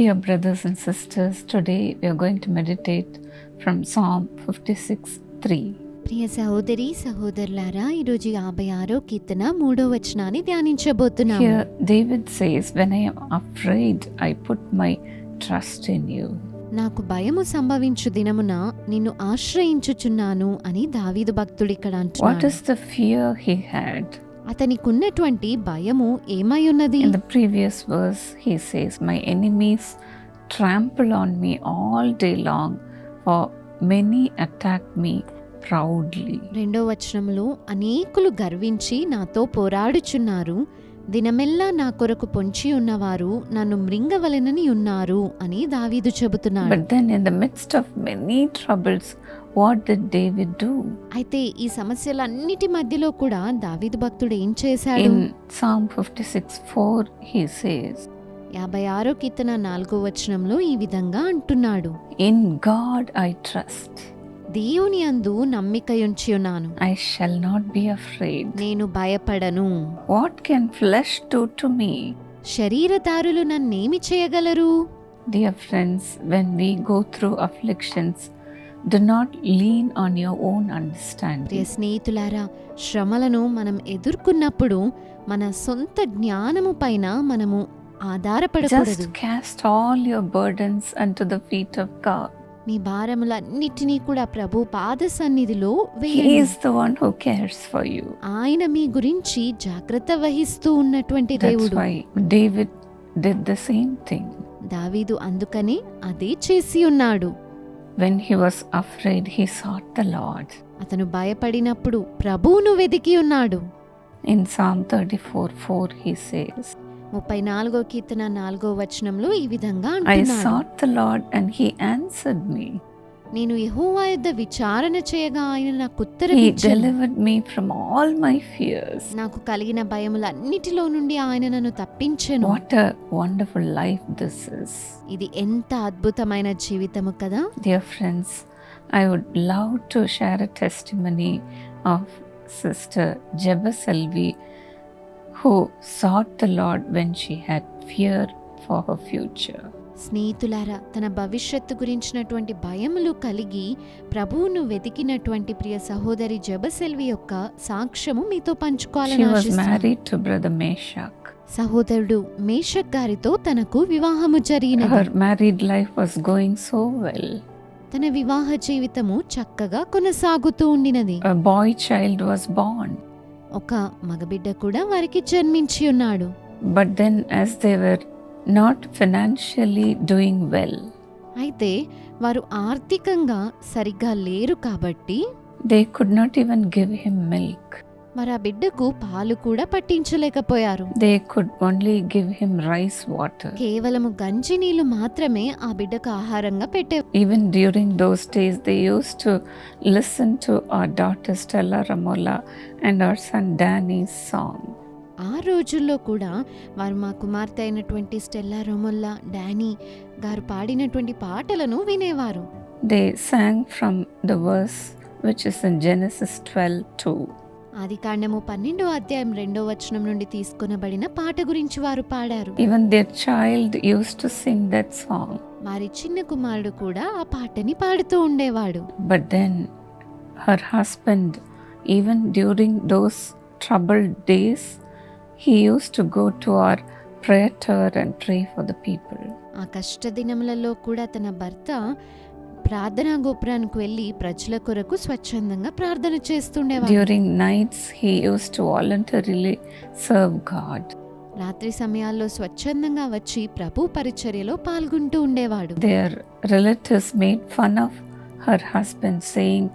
Dear brothers and sisters, today we are going to meditate from Psalm 56 3. ప్రియ సహోదరి సహోదరులారా ఈరోజు యాభై ఆరో కీర్తన మూడో వచనాన్ని ధ్యానించబోతున్నాము Here, David says, When I am afraid, I put my trust in you. నాకు భయము సంభవించు దినమున నిన్ను ఆశ్రయించుచున్నాను అని దావీదు భక్తుడు ఇక్కడ What అంటున్నాడు is the fear he had? అతనికి భయము ఏమై ఉన్నది? The previous verse he says my enemies trample on me all day long for many attack me proudly రెండో వచనంలో అనేకులు గర్వించి నాతో పోరాడుచున్నారు. దినమెల్లా నా కొరకు పొంచి ఉన్నవారు నన్ను మృంగవలనని ఉన్నారు అని దావీదు చెబుతున్నారు then in the midst of many troubles what did David do అయితే ఈ సమస్యలన్నిటి మధ్యలో కూడా దావీదు భక్తుడు ఏం చేశాడు? ఇన్ సామ్ 56:4 హి సేస్ 56 కీర్తన 4 వచనంలో ఈ విధంగా అంటున్నాడు. ఇన్ గాడ్ ఐ ట్రస్ట్ దేవుని అందు నమ్మిక ఉంచి ఉన్నాను I shall not be afraid నేను భయపడను. What can flesh do to me శరీర దారులు నన్నేమి చేయగలరు? Dear friends when we go through afflictions do not lean on your own Priya understanding. స్నేహితులారా శ్రమలను మనం ఎదుర్కొన్నప్పుడు మన సొంత జ్ఞానము పైన మనము ఆధారపడకూడదు Just cast all your burdens unto the feet of God. మీ భారములన్నిటినీ కూడా ప్రభు పాద సన్నిధిలో He వేయండి is the one who cares for you. ఆయన మీ గురించి జాగ్రత్త వహిస్తూ ఉన్నటువంటి That's దేవుడు why David did the same thing. దావీదు అందుకనే అదే చేసి ఉన్నాడు When he was afraid, he sought the Lord. అతను భయపడినప్పుడు ప్రభువును వెదికి ఉన్నాడు In Psalm 34 4, he says, ముప్పై నాలుగో కీర్తన నాలుగో వచనంలో ఈ విధంగా I అంటున్నాడు sought the Lord and he answered me. నేను యహోవా యొద్ద విచారణ చేయగా ఆయన నాకు ఫియర్స్ నాకు కలిగిన భయములన్నిటిలో నుండి ఆయన నన్ను తప్పించను. What a wonderful life this is ఇది ఎంత అద్భుతమైన జీవితము కదా. Dear friends I would love to share a testimony of sister Jaba Selvi who sought the Lord when she had fear for her future స్నేహితులారా తన భవిష్యత్తు గురించినటువంటి భయములు కలిగి ప్రభువును వెతికినటువంటి ప్రియ సహోదరి జబసెల్వి యొక్క సాక్ష్యము మీతో పంచుకోవాలని. సహోదరుడు మేషక్ గారితో తనకు వివాహము జరిగినది Her married life was going so well. తన వివాహ జీవితము చక్కగా కొనసాగుతూ ఉండినది boy child was born. ఒక మగబిడ్డ కూడా వారికి జన్మించి ఉన్నాడు But then, as they were not financially doing well అయితే వారు ఆర్థికంగా సరిగ్గా లేరు కాబట్టి they could not even give him milk మరి ఆ బిడ్డకు పాలు కూడా పట్టించలేకపోయారు. They could only give him rice water కేవలం గంజి నీళ్ళు మాత్రమే ఆ బిడ్డకు ఆహారంగా పెట్టే even during those days they used to listen to our daughter Stella Ramola and our son Danny song ఆ రోజుల్లో కూడా వారు మా కుమార్తె అయినటువంటి స్టెల్లా రోమల్లా డానీ గారు పాడినటువంటి పాటలను వినేవారు. They sang from the verse which is in Genesis twelve two ఆది కాండము పన్నెండో అధ్యాయం రెండో వచనం నుండి తీసుకునబడిన పాట గురించి వారు పాడారు. Even their child used to sing that song వారి చిన్న కుమారుడు కూడా ఆ పాటని పాడుతూ ఉండేవాడు. But then her husband even during those trouble days he used to go to our prayer tower and pray for the people. ఆ కష్ట దినములలో కూడా తన భర్త ప్రార్థనా గోపురానికి వెళ్ళి ప్రజల కొరకు స్వచ్ఛందంగా ప్రార్థన చేస్తుండేవాడు During nights, he used to voluntarily serve God. రాత్రి సమయాల్లో స్వచ్ఛందంగా వచ్చి ప్రభు పరిచర్యలో పాల్గొంటూ ఉండేవాడు Their relatives made fun of her husband, saying,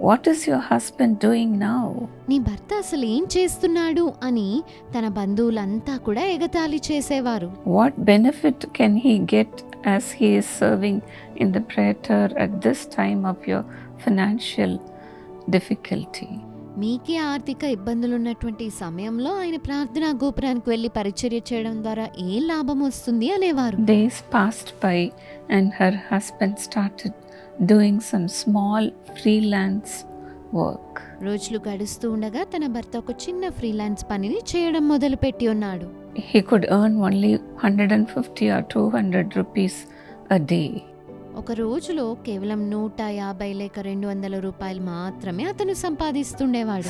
what is your husband doing now నీ భర్త అసలు ఏం చేస్తున్నాడు అని తన బంధువులంతా కూడా ఎగతాళి చేసేవారు. What benefit can he get as he is serving in the prayer at this time of your financial difficulty మీకే ఆర్థిక ఇబ్బందులు ఉన్నటువంటి ఈ సమయంలో ఆయన ప్రార్థనా గోపురానికి వెళ్ళి పరిచర్య చేయడం ద్వారా ఏ లాభం వస్తుంది అనేవారు Days passed by, and her husband started doing some small freelance work. రోజులు గడుస్తూ ఉండగా తన భర్త ఒక చిన్న ఫ్రీలాన్స్ పనిని చేయడం మొదలుపెట్టి ఉన్నాడు he could earn only 150 or 200 rupees a day. ఒక రోజులో కేవలం నూట యాభై లేక రెండు వందల రూపాయలు మాత్రమే అతను సంపాదిస్తుండేవాడు.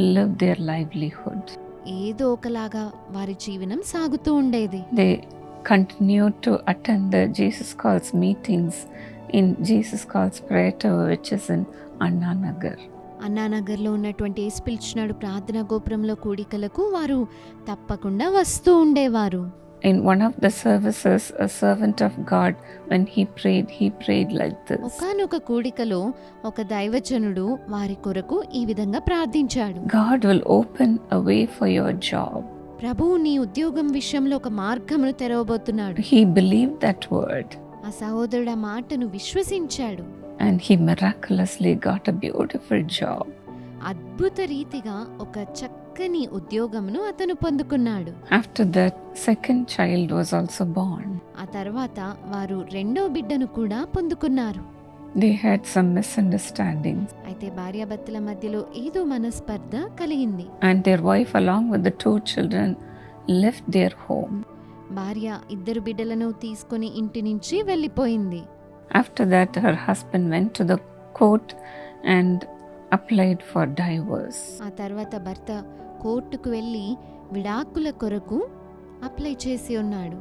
లివ్ దేర్ లైవ్లీహుడ్ ఏదో ఒకలాగా వారి జీవనం సాగుతూ ఉండేది. They continue to attend the Jesus Calls meetings in Jesus Calls prayer tower which is in Annanagar అన్నానగర్లో ఉన్నటువంటి ఏసు పిలిచినాడు ప్రార్థనా గోపురంలో కూడికలకు వారు తప్పకుండా వస్తూ ఉండేవారు. In one of the services, a servant of God, when he prayed, he prayed like this ఒకానొక కూడికలో ఒక దైవజనుడు వారి కొరకు ఈ విధంగా ప్రార్థించాడు God will open a way for your job. ప్రభువు నీ ఉద్యోగం విషయంలో ఒక మార్గమును తెరవబోతున్నాడు He believed that word ఆ సహోదరుడు ఆ మాటను విశ్వసించాడు and he miraculously got a beautiful job. అద్భుత రీతిగా ఒక చక్కని ఉద్యోగమును అతను పొందుకున్నాడు. After that second child was also born ఆ తర్వాత వారు రెండో బిడ్డను కూడా పొందుకున్నారు. దే హ్యాడ్ సమ్ మిస్అండర్స్టాండింగ్స్ అయితే భార్యాభర్తల మధ్యలో ఏదో మనస్పర్ధ కలిగింది. And their wife along with the two children left their home భార్య ఇద్దరు బిడ్డలను తీసుకొని ఇంటి నుంచి వెళ్ళిపోయింది. After that her husband went to the court and applied for divorce ఆ తర్వాత భర్త కోర్టుకు వెళ్ళి విడాకుల కొరకు అప్లై చేసి ఉన్నాడు.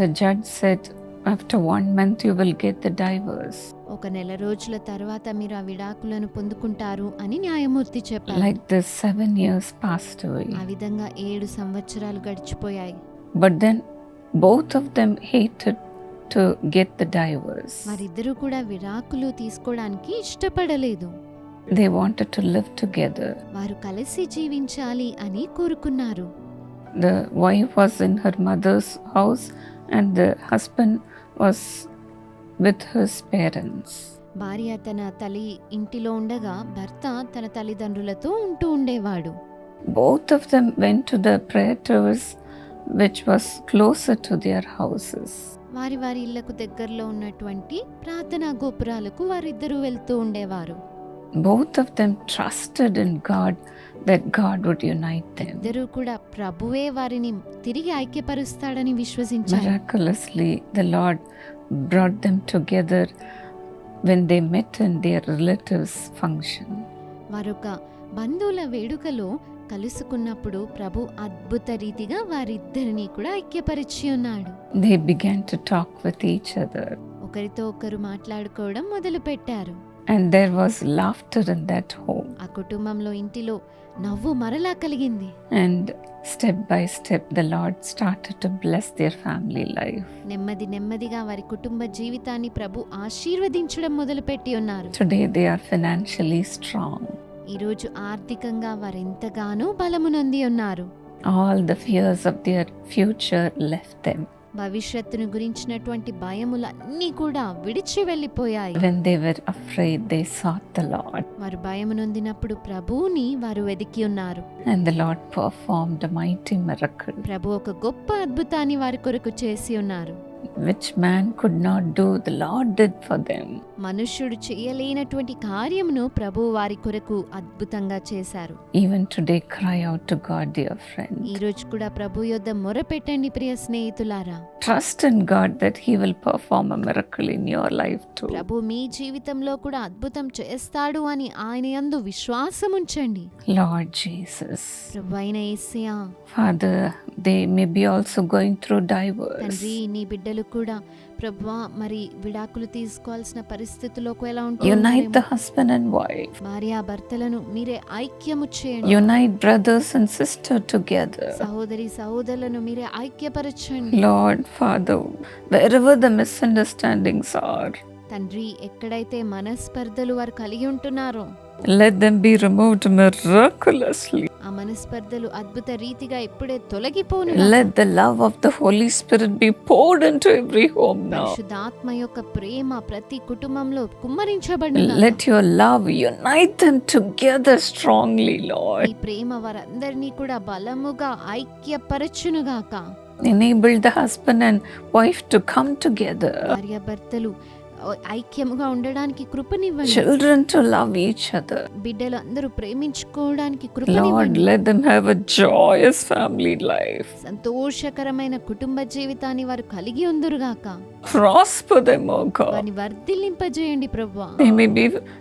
The judge said after one month you will divorce ఒక నెల రోజుల తర్వాత మీరు ఆ విడాకులను పొందుకుంటారు అని న్యాయమూర్తి చెప్పారు. Like the 7 years passed away విధంగా 7 సంవత్సరాలు గడిచిపోయాయి. But then both of them hated to get the divorce మరిద్దరూ కూడా విడాకులు తీసుకోవడానికి ఇష్టపడలేదు. They wanted to live together వారు కలిసి జీవించాలి అని కోరుకున్నారు. The wife was in her mother's house and the husband was with hers parents భార్య తన తల్లి ఇంటిలో ఉండగా భర్త తన తల్లిదండ్రులతో ఉంటూ ఉండేవాడు. Both of them went to the prayers which was closer to their houses వారి వారి ఇళ్ళకు దగ్గరలో ఉన్నటువంటి ప్రార్థనా గోపురాలకు వారిద్దరూ వెళ్తూ ఉండేవారు. Both of them trusted in God that God would unite them. ఇద్దరూ కూడా ప్రభువే వారిని తిరిగి ఐక్యపరుస్తాడని విశ్వసించారు Miraculously, the Lord brought them together when they met in their relatives' function. వారొక బంధువుల వేడుకలో కలుసుకున్నప్పుడు ప్రభు అద్భుత రీతిగా వారిద్దరిని కూడా ఐక్యపరిచి ఉన్నాడు They began to talk with each other, ఒకరితో ఒకరు మాట్లాడుకోవడం మొదలు పెట్టారు and there was laughter in that home. ఆ కుటుంబంలో ఇంటిలో నవ్వు మరలా కలిగింది And step by step, the Lord started to bless their family life. నెమ్మది నెమ్మదిగా వారి కుటుంబ జీవితాన్ని ప్రభు ఆశీర్వదించడం మొదలుపెట్టి ఉన్నారు Today, they are financially strong. ఈరోజు ఆర్థికంగా వారెంతగానో బలము నొంది ఉన్నారు All the fears of their future left them. భవిష్యత్తును గురించినటువంటి భయములన్నీ కూడా విడిచి వెళ్ళిపోయాయి. When they were afraid, they sought the Lord, వారు భయము నొందినప్పుడు ప్రభువుని వారు వెదికి ఉన్నారు. And the Lord performed a mighty miracle, ప్రభు ఒక గొప్ప అద్భుతాన్ని వారి కొరకు చేసి ఉన్నారు. Which man could not do, the Lord did for them. మనుష్యుడు చేయలేనటువంటి కార్యమును ప్రభు వారి కొరకు అద్భుతంగా చేశారు Even today, cry out to God, dear friend. ఈ రోజు కూడా ప్రభు యొద్ద మొరపెట్టండి ప్రియ స్నేహితులారా Trust in God that He will perform a miracle in your life too. ప్రభు మీ జీవితంలో కూడా అద్భుతం చేస్తాడు అని ఆయన యందు విశ్వాసం ఉంచండి Lord Jesus. ప్రభు అయిన యేసయ్యా Father, they may be also going through divorce. తండ్రి నీ బిడ్డలు ప్రజలు కూడా ప్రభు మరి విడాకులు తీసుకోవాల్సిన పరిస్థితుల్లోకి ఎలా ఉంటుంది unite the husband and wife భార్య భర్తలను మీరే ఐక్యము చేయండి. Unite brothers and sister together సహోదరి సహోదరులను మీరే ఐక్యపరచండి. Lord Father wherever the miss తండ్రి ఎక్కడైతే మనస్పర్ధలు వారు కలిగి ఉంటున్నారో let them be removed miraculously ఆ మనస్పర్ధలు అద్భుత రీతిగా ఇప్పుడే తొలగిపోను let the love of the Holy Spirit be poured into every home now ఆత్మ యొక్క ప్రేమ ప్రతి కుటుంబంలో కుమ్మరించబడును let your love unite them together strongly Lord ఈ ప్రేమ వారందరినీ కూడా బలముగా ఐక్యపరచును గాక. Enable the husband and wife to come together భార్య భర్తలు ఐక్యంగా ఉండడానికి కృపనివ్వండి. Children to love each other బిడ్డలు అందరూ ప్రేమించుకోవడానికి కృపనివ్వండి. Let them have a family life సంతోషకరమైన కుటుంబ జీవితాన్ని వారు కలిగి ఉందరు గాక. ప్రాస్పర్ దెం ఓ గాడ్ వారిని వర్ధిల్లింపజేయండి ప్రభువా.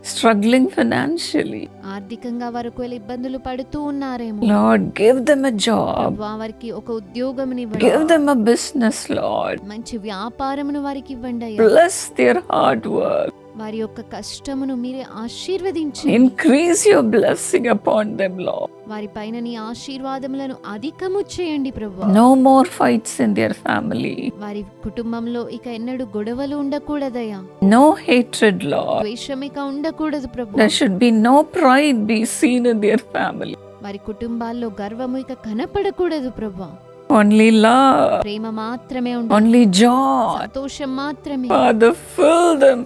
స్ట్రగ్లింగ్ ఫైనాన్షియల్లీ ఆర్థికంగా వారు కొలి ఇబ్బందులు పడుతూ ఉన్నారేమో. లార్డ్ గివ్ దెం జాబ్ వారికి ఒక ఉద్యోగం గివ్ దెం బిజినెస్ లార్డ్ మంచి వ్యాపారమును వారికి ఇవ్వండి బ్లెస్ హార్డ్ వర్క్ వారి యొక్క కష్టమును మీరే ఆశీర్వదించి ఇంక్రీజ్ యువర్ బ్లెస్సింగ్ అపాన్ దెమ్లో వారి పైన నీ ఆశీర్వాదములను అధికము చేయండి ప్రభు. No more fights in their family వారి కుటుంబంలో ఇక ఎన్నడూ గొడవలు ఉండకూడదయ్యా. నో హేట్రెడ్లో ద్వేషం ఇక ఉండకూడదు ప్రభు. There should be no pride be seen in their family వారి కుటుంబాల్లో గర్వము ఇక కనపడకూడదు ప్రభు. Only love, ప్రేమ మాత్రమే ఉండాలి only joy. సంతోషం మాత్రమే Father, fill them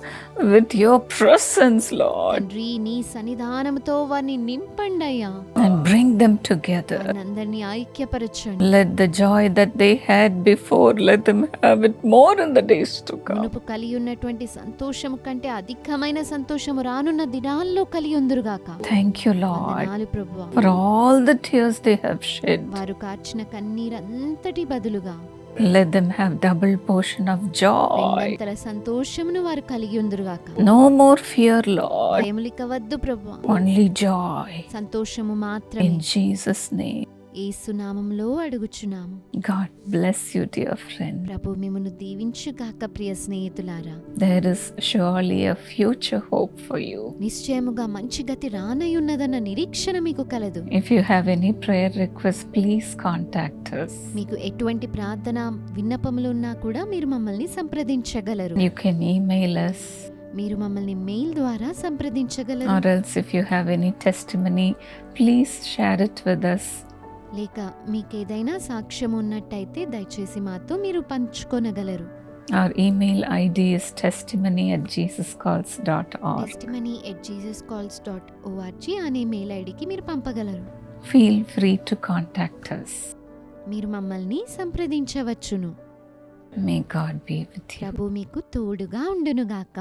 with your presence, Lord, తండ్రి నీ సన్నిధానముతో వారిని నింపండి అయ్యా and bring them together. అందరినీ ఐక్యపరచండి Let the joy that they had before, let them have it more in the days to come. మునుపు కలిగి ఉన్నటువంటి సంతోషము కంటే అధికమైన సంతోషము రానున్న దినాల్లో కలిగి ఉందురుగాక Thank you, Lord, వందనాలు ప్రభువా for all the tears they have shed. వారు కార్చిన కన్నీరంతటి బదులుగా Let them have double portion of joy. రెండంతల సంతోషమును వారు కలిగి ఉందురుగాక No more fear, Lord, భయములిక వద్దు ప్రభు only joy. సంతోషము మాత్రమే In Jesus' name. ఏసునామంలో అడుగుచున్నాము. God bless you dear friend ప్రభు మిమ్మను దీవించు కాక ప్రియ స్నేహితులారా. There is surely a future hope for you నిశ్చయముగా మంచి గతి రానై ఉన్నదన్న నిరీక్షణ మీకు కలదు. If you have any prayer request please contact us. మీకు ఎటువంటి ప్రార్థన విన్నపములు ఉన్నా కూడా మీరు మమ్మల్ని సంప్రదించగలరు. You can email us. మీరు మమ్మల్ని మెయిల్ ద్వారా సంప్రదించగలరు. Or else if you have any testimony please share it with us. లేక మీకేదైనా సాక్ష్యం ఉన్నట్టయితే దయచేసి మాతో మీరు పంచుకొనగలరు Our email ID is testimony at jesuscalls.org. Testimony at Jesus Calls dot O R G అనే మెయిల్ ఐడికి మీరు పంపగలరు Feel free to contact us. మీరు మమ్మల్ని సంప్రదించవచ్చును May God be with you. ప్రభు మీకు తోడుగా ఉండునుగాక